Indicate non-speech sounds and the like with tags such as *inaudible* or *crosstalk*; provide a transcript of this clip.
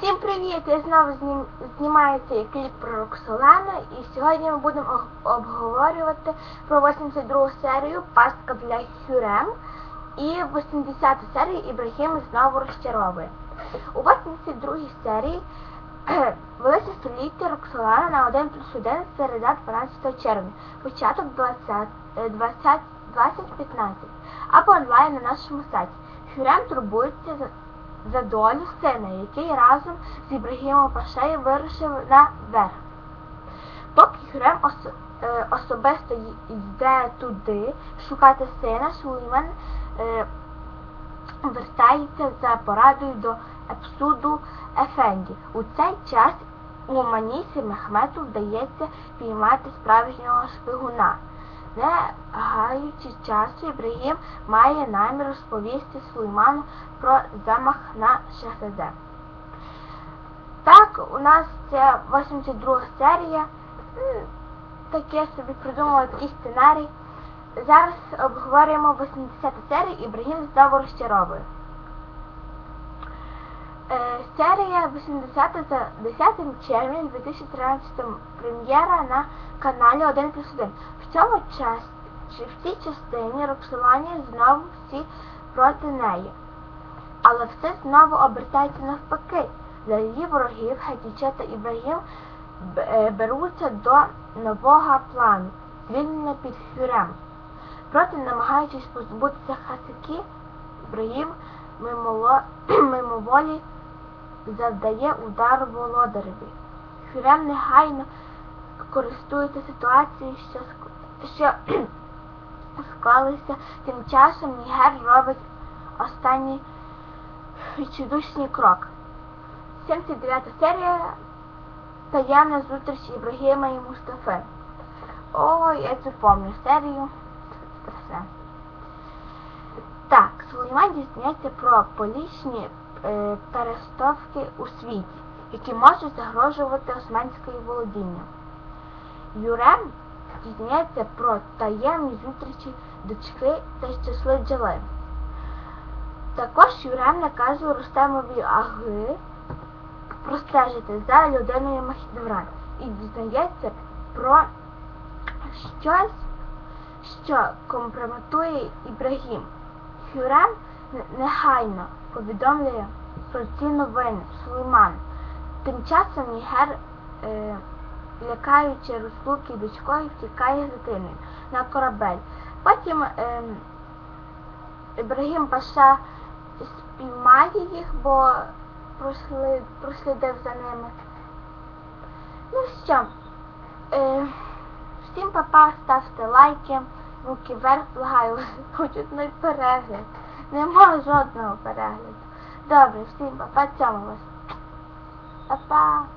Всім привіт! Я знову знім... знімаю цей кліп про Роксолену і сьогодні ми будемо обговорювати про 82 серію Пастка для Хюрем і 80 серію Ібрагім знову розчаровує. У 82 серії *clears throat* велике століття Роксолана на 1 плюс 1 середа 12 червня, початок 20, е, 20, 2015 або онлайн на нашому сайті. Хюрем турбується за долю сина, який разом з Ібрагімом Пашею вирушив на верх. Поки Хюрем ос- е, особисто йде туди шукати сина, Сулейман е, вертається за порадою до Епсуду Ефенді. У цей час у Манісі Мехмету вдається піймати справжнього шпигуна. Не гаючи часу, Ібрагім має намір розповісти Сулейману про замах на Шахзаде. Так, у нас це 82 серія. Таке собі придумали такий сценарій. Зараз обговорюємо 80 серію Ібрагім знову розчаровує. Е, Серія 80 за 10 червня 2013 прем'єра на каналі 1 плюс 1. В цьому час, чи в цій частині Роксолані знову всі проти неї. Але все знову обертається навпаки. Для її ворогів Хатіче та Ібрагім е, беруться до нового плану звільнення під Хюрем. Проте, намагаючись позбутися Хасики, Ібрагім *clears throat* мимоволі завдає удар володареві. Хюрем негайно користується ситуацією, що, що *clears throat* склалися. Тим часом Нігер робить останній відчудушний крок. 79 серія Таємна зустріч Ібрагіма і Мустафи. Ой, я цю помню серію. Страшне. Так, Сулейман дізнається про полічні е, перестовки у світі, які можуть загрожувати османської володіння. Юрем дізнається про таємні зустрічі дочки та щасли Джали. Також Юрем наказує Рустемові Аги простежити за людиною Махідевран і дізнається про щось, що компрометує Ібрагім. Хюрем негайно повідомлює про ці новини Сулейман. Тим часом Нігер, е, лякаючи розлуки дочкою, втікає з дитиною на корабель. Потім е, Ібрагім Паша спіймає їх, бо просли, прослідив за ними. Ну що, е, всім папа, ставте лайки, руки вверх, благаю, *laughs* хоч одний перегляд. Нема жодного перегляду. Добре, всім папа, цьому вас. Па-па.